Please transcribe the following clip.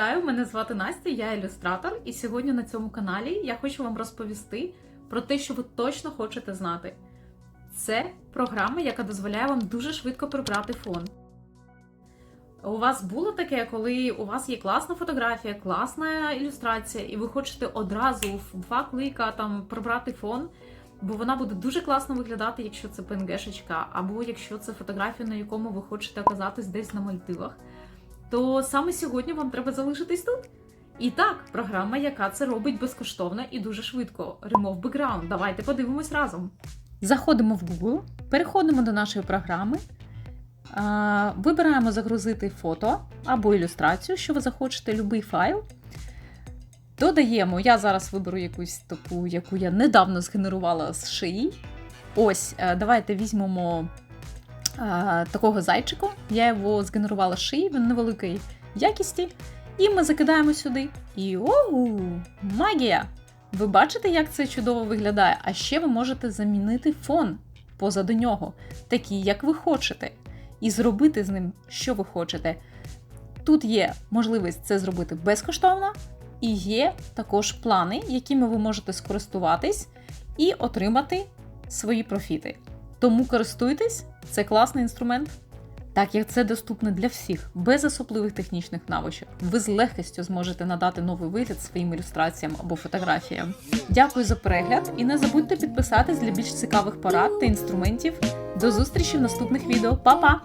Вітаю, мене звати Настя, я ілюстратор, і сьогодні на цьому каналі я хочу вам розповісти про те, що ви точно хочете знати. Це програма, яка дозволяє вам дуже швидко прибрати фон. У вас було таке, коли у вас є класна фотографія, класна ілюстрація, і ви хочете одразу в два клика там прибрати фон, бо вона буде дуже класно виглядати, якщо це ПНГшечка, або якщо це фотографія, на якому ви хочете оказатись десь на Мальдивах то саме сьогодні вам треба залишитись тут. І так, програма, яка це робить безкоштовно і дуже швидко. Remove Background. Давайте подивимось разом. Заходимо в Google, переходимо до нашої програми, вибираємо загрузити фото або ілюстрацію, що ви захочете, будь-який файл. Додаємо, я зараз виберу якусь таку, яку я недавно згенерувала з шиї. Ось, е, давайте візьмемо такого зайчику. Я його згенерувала шиї, він невеликої якісті. І ми закидаємо сюди. І оу, магія! Ви бачите, як це чудово виглядає? А ще ви можете замінити фон позаду нього, такий, як ви хочете, і зробити з ним, що ви хочете. Тут є можливість це зробити безкоштовно, і є також плани, якими ви можете скористуватись і отримати свої профіти. Тому користуйтесь, це класний інструмент. Так як це доступне для всіх, без особливих технічних навичок, ви з легкістю зможете надати новий вигляд своїм ілюстраціям або фотографіям. Дякую за перегляд і не забудьте підписатись для більш цікавих порад та інструментів. До зустрічі в наступних відео. Па-па!